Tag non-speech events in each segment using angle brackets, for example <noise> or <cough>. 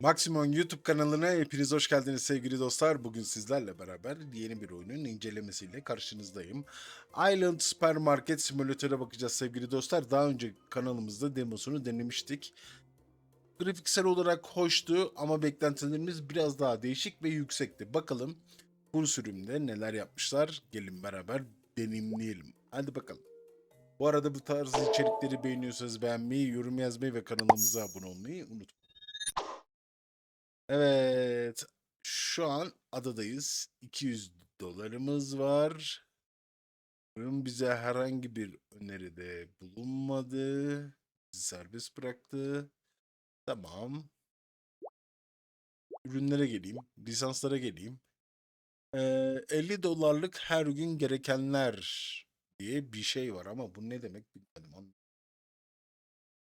Maximum YouTube kanalına hepiniz hoş geldiniz sevgili dostlar. Bugün sizlerle beraber yeni bir oyunun incelemesiyle karşınızdayım. Island Supermarket Simülatör'e bakacağız sevgili dostlar. Daha önce kanalımızda demosunu denemiştik. Grafiksel olarak hoştu ama beklentilerimiz biraz daha değişik ve yüksekti. Bakalım bu sürümde neler yapmışlar. Gelin beraber deneyimleyelim. Hadi bakalım. Bu arada bu tarz içerikleri beğeniyorsanız beğenmeyi, yorum yazmayı ve kanalımıza abone olmayı unutmayın. Evet. Şu an adadayız. 200 dolarımız var. Oyun bize herhangi bir öneride bulunmadı. Bizi serbest bıraktı. Tamam. Ürünlere geleyim. Lisanslara geleyim. Ee, 50 dolarlık her gün gerekenler diye bir şey var ama bu ne demek bilmedim.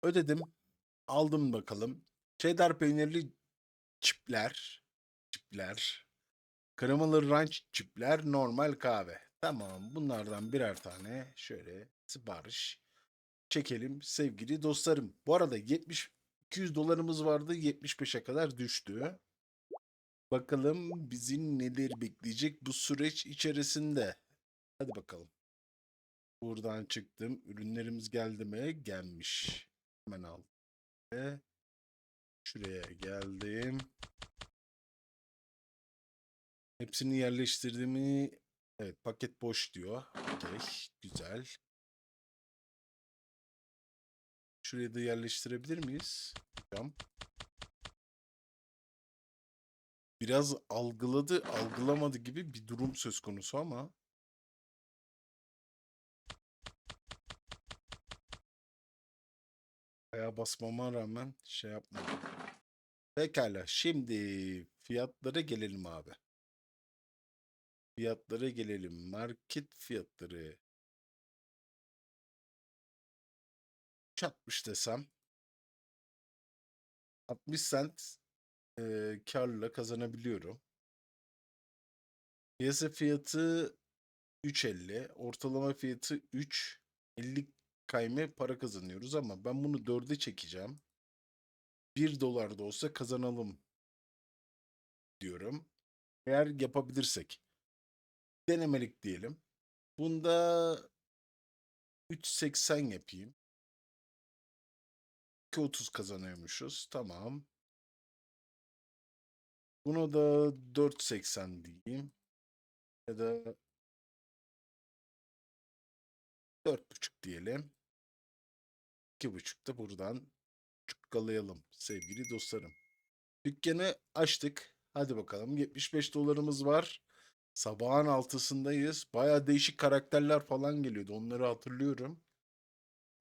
Ödedim. Aldım bakalım. Cheddar peynirli çipler, çipler, kremalı ranch çipler, normal kahve. Tamam, bunlardan birer tane şöyle sipariş çekelim sevgili dostlarım. Bu arada 70 200 dolarımız vardı, 75'e kadar düştü. Bakalım bizi neler bekleyecek bu süreç içerisinde. Hadi bakalım. Buradan çıktım. Ürünlerimiz geldi mi? Gelmiş. Hemen aldım. Ve Şuraya geldim. Hepsini yerleştirdiğimi evet paket boş diyor. Okey, güzel. Şuraya da yerleştirebilir miyiz? Hocam. Biraz algıladı, algılamadı gibi bir durum söz konusu ama. Ayağa basmama rağmen şey yapmadım. Pekala. Şimdi fiyatlara gelelim abi. Fiyatlara gelelim. Market fiyatları. 3.60 desem 60 cent e, karla kazanabiliyorum. Piyasa fiyatı 3.50. Ortalama fiyatı 3. 50 kayme para kazanıyoruz ama ben bunu 4'e çekeceğim. 1 dolar da olsa kazanalım diyorum. Eğer yapabilirsek. Denemelik diyelim. Bunda 3.80 yapayım. 2.30 kazanıyormuşuz. Tamam. Buna da 4.80 diyeyim. Ya da 4.5 diyelim. 2.5 da buradan çukkalayalım sevgili dostlarım. Dükkanı açtık. Hadi bakalım 75 dolarımız var. Sabahın altısındayız. Baya değişik karakterler falan geliyordu. Onları hatırlıyorum.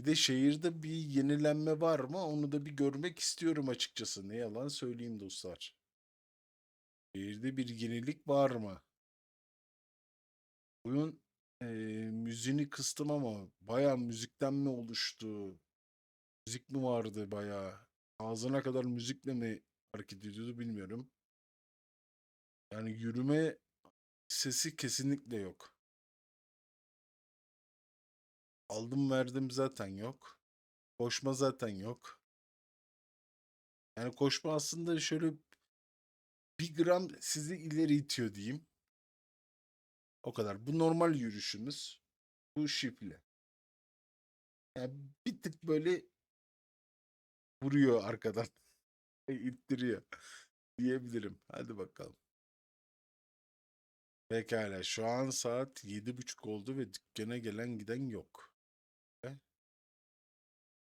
Bir de şehirde bir yenilenme var mı? Onu da bir görmek istiyorum açıkçası. Ne yalan söyleyeyim dostlar. Şehirde bir yenilik var mı? Oyun e, müziğini kıstım ama baya müzikten mi oluştu? Müzik mi vardı bayağı? Ağzına kadar müzikle mi hareket ediyordu bilmiyorum. Yani yürüme sesi kesinlikle yok. Aldım verdim zaten yok. Koşma zaten yok. Yani koşma aslında şöyle bir gram sizi ileri itiyor diyeyim. O kadar. Bu normal yürüyüşümüz. Bu şifle. Yani bir tık böyle vuruyor arkadan. <laughs> İttiriyor diyebilirim. Hadi bakalım. Pekala şu an saat yedi buçuk oldu ve dükkana gelen giden yok. E?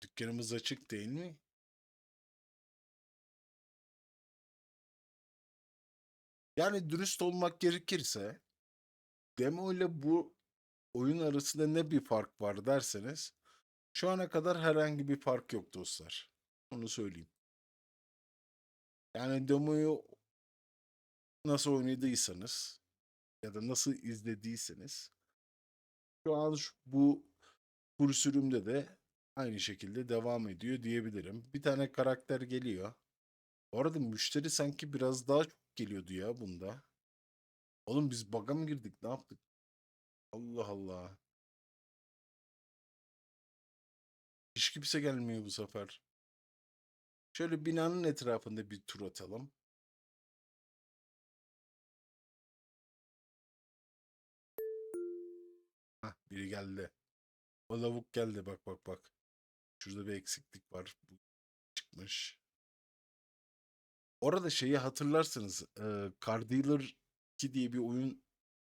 Dükkanımız açık değil mi? Yani dürüst olmak gerekirse demo ile bu oyun arasında ne bir fark var derseniz şu ana kadar herhangi bir fark yok dostlar. Onu söyleyeyim. Yani demoyu nasıl oynadıysanız ya da nasıl izlediyseniz şu an şu- bu full de aynı şekilde devam ediyor diyebilirim. Bir tane karakter geliyor. Bu arada müşteri sanki biraz daha çok geliyordu ya bunda. Oğlum biz bug'a mı girdik? Ne yaptık? Allah Allah. Hiç kimse gelmiyor bu sefer. Şöyle binanın etrafında bir tur atalım. Hah, biri geldi. O lavuk geldi bak bak bak. Şurada bir eksiklik var. Bu çıkmış. Orada şeyi hatırlarsınız. E, Car Dealer 2 diye bir oyun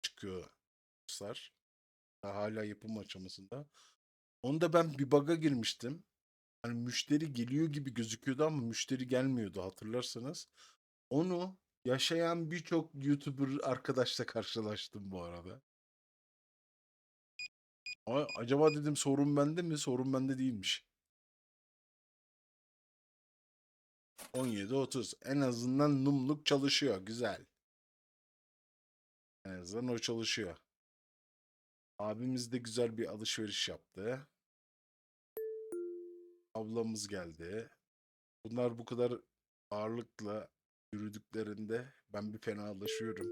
çıkıyor. Daha hala yapım aşamasında. Onda ben bir bug'a girmiştim. Hani müşteri geliyor gibi gözüküyordu ama müşteri gelmiyordu hatırlarsanız. Onu yaşayan birçok YouTuber arkadaşla <laughs> karşılaştım bu arada. Ay, acaba dedim sorun bende mi? Sorun bende değilmiş. 17.30. En azından numluk çalışıyor. Güzel. En azından o çalışıyor. Abimiz de güzel bir alışveriş yaptı. Ablamız geldi. Bunlar bu kadar ağırlıkla yürüdüklerinde ben bir fenalaşıyorum.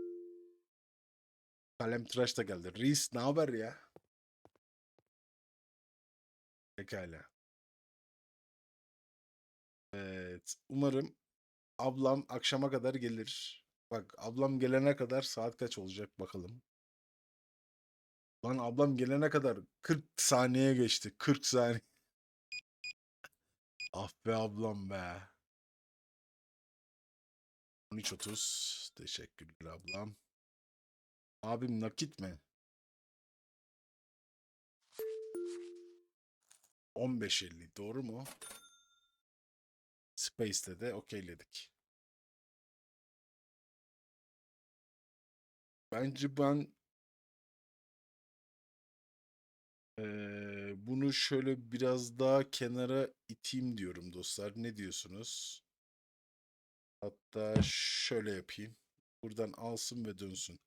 Kalem tıraş da geldi. Reis ne haber ya? Pekala. Evet. Umarım ablam akşama kadar gelir. Bak ablam gelene kadar saat kaç olacak bakalım. Lan ablam gelene kadar 40 saniye geçti. 40 saniye. Ah be ablam be. 13.30. Teşekkürler ablam. Abim nakit mi? 15.50 doğru mu? Space'te de okeyledik. Bence ben bunu şöyle biraz daha kenara iteyim diyorum dostlar. Ne diyorsunuz? Hatta şöyle yapayım. Buradan alsın ve dönsün.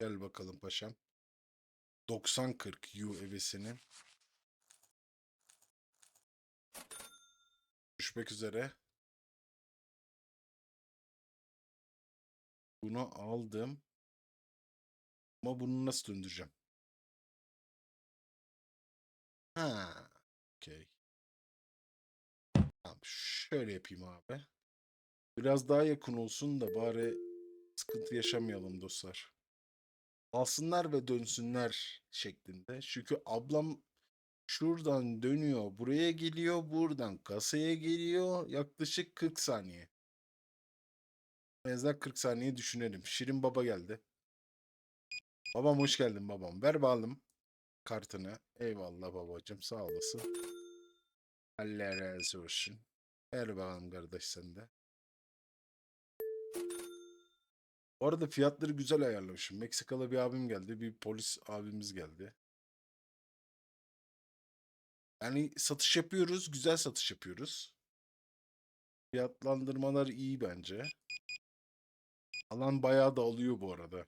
Gel bakalım paşam. 90-40 U evesini. Düşmek üzere. Bunu aldım. Ama bunu nasıl döndüreceğim? Ha, okey. Tamam, şöyle yapayım abi. Biraz daha yakın olsun da bari sıkıntı yaşamayalım dostlar. Alsınlar ve dönsünler şeklinde. Çünkü ablam şuradan dönüyor, buraya geliyor, buradan kasaya geliyor. Yaklaşık 40 saniye. Benzer 40 saniye düşünelim. Şirin Baba geldi. Babam hoş geldin babam. Ver bakalım kartını. Eyvallah babacığım sağ olasın. Allah razı olsun. Ver bakalım kardeş sen de. Bu arada fiyatları güzel ayarlamışım. Meksikalı bir abim geldi. Bir polis abimiz geldi. Yani satış yapıyoruz. Güzel satış yapıyoruz. Fiyatlandırmalar iyi bence. Alan bayağı da alıyor bu arada.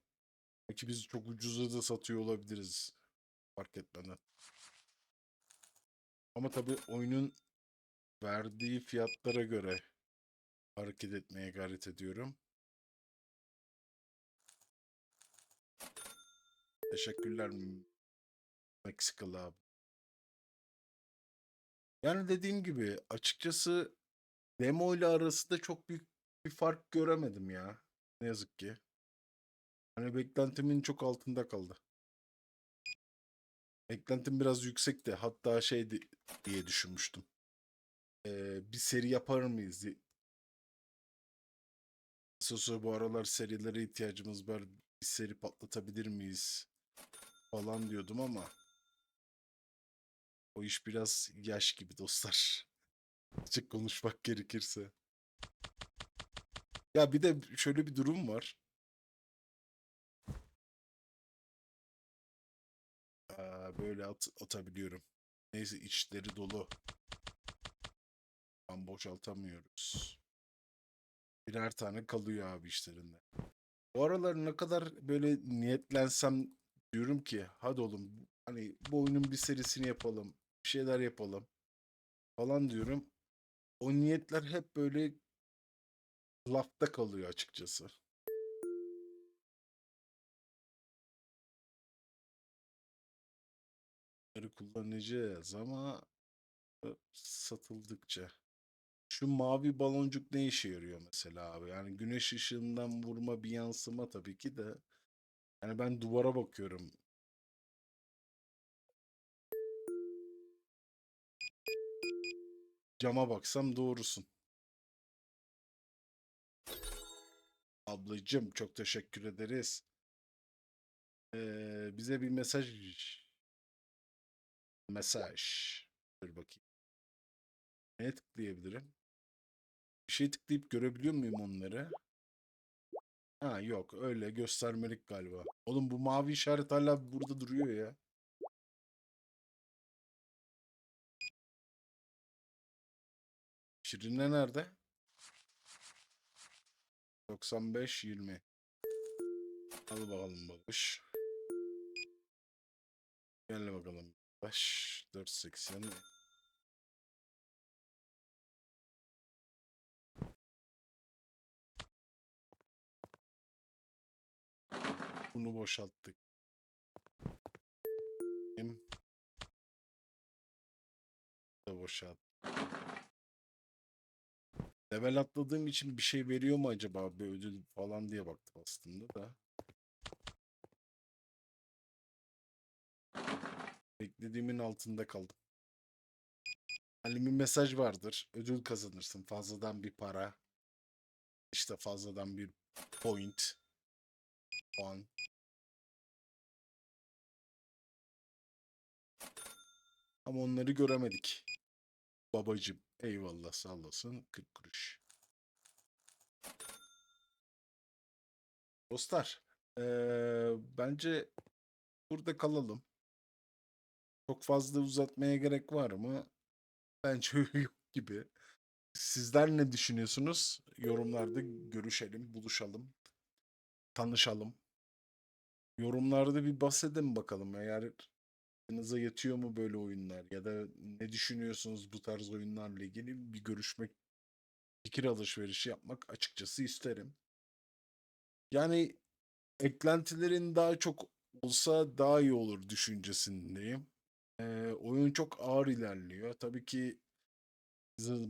Belki biz çok ucuza da satıyor olabiliriz. Fark etmeden. Ama tabii oyunun verdiği fiyatlara göre hareket etmeye gayret ediyorum. Teşekkürler Meksikalı abi. Yani dediğim gibi açıkçası demo ile arasında çok büyük bir fark göremedim ya. Ne yazık ki. Hani beklentimin çok altında kaldı. Beklentim biraz yüksekti. Hatta şey di- diye düşünmüştüm. Ee, bir seri yapar mıyız? diye. Sosu bu aralar serilere ihtiyacımız var. Bir seri patlatabilir miyiz? Falan diyordum ama o iş biraz yaş gibi dostlar. <laughs> Açık konuşmak gerekirse. Ya bir de şöyle bir durum var. Böyle at, atabiliyorum. Neyse içleri dolu. Tam boşaltamıyoruz. Birer tane kalıyor abi içlerinde. Bu aralar ne kadar böyle niyetlensem diyorum ki hadi oğlum hani bu oyunun bir serisini yapalım. Bir şeyler yapalım. Falan diyorum. O niyetler hep böyle lafta kalıyor açıkçası. Bunları kullanacağız ama satıldıkça. Şu mavi baloncuk ne işe yarıyor mesela abi? Yani güneş ışığından vurma bir yansıma tabii ki de. Yani ben duvara bakıyorum. Cama baksam doğrusun. Ablacığım çok teşekkür ederiz. Ee, bize bir mesaj mesaj. Dur bakayım. Neye tıklayabilirim? Bir şey tıklayıp görebiliyor muyum onları? Ha yok öyle göstermelik galiba. Oğlum bu mavi işaret hala burada duruyor ya. Şirine nerede? 95 20. Al bakalım babuş. Gel bakalım. Baş 480. Bunu boşalttık. Da boşalt. Level atladığım için bir şey veriyor mu acaba? Bir ödül falan diye baktım aslında da. Beklediğimin altında kaldım. Bir mesaj vardır. Ödül kazanırsın. Fazladan bir para. İşte fazladan bir point. Puan. Ama onları göremedik. Babacım eyvallah sağ olasın 40 kuruş. Dostlar eee, bence burada kalalım. Çok fazla uzatmaya gerek var mı? Bence <laughs> yok gibi. Sizler ne düşünüyorsunuz? Yorumlarda görüşelim, buluşalım, tanışalım. Yorumlarda bir bahsedin bakalım eğer aklınıza yatıyor mu böyle oyunlar ya da ne düşünüyorsunuz bu tarz oyunlarla ilgili bir görüşmek, fikir alışverişi yapmak açıkçası isterim. Yani eklentilerin daha çok olsa daha iyi olur düşüncesindeyim. Oyun çok ağır ilerliyor. Tabii ki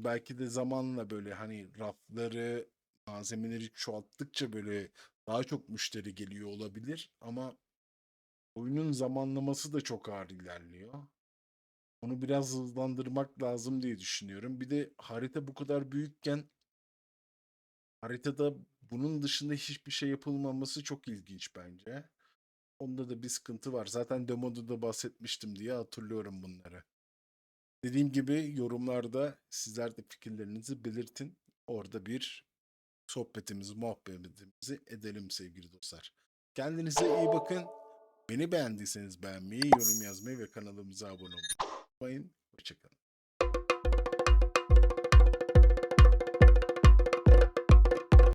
belki de zamanla böyle hani rafları, malzemeleri çoğalttıkça böyle daha çok müşteri geliyor olabilir ama oyunun zamanlaması da çok ağır ilerliyor. Onu biraz hızlandırmak lazım diye düşünüyorum. Bir de harita bu kadar büyükken haritada bunun dışında hiçbir şey yapılmaması çok ilginç bence. Onda da bir sıkıntı var. Zaten demoda da bahsetmiştim diye hatırlıyorum bunları. Dediğim gibi yorumlarda sizler de fikirlerinizi belirtin. Orada bir sohbetimizi, muhabbetimizi edelim sevgili dostlar. Kendinize iyi bakın. Beni beğendiyseniz beğenmeyi, yorum yazmayı ve kanalımıza abone olmayı unutmayın. Hoşçakalın.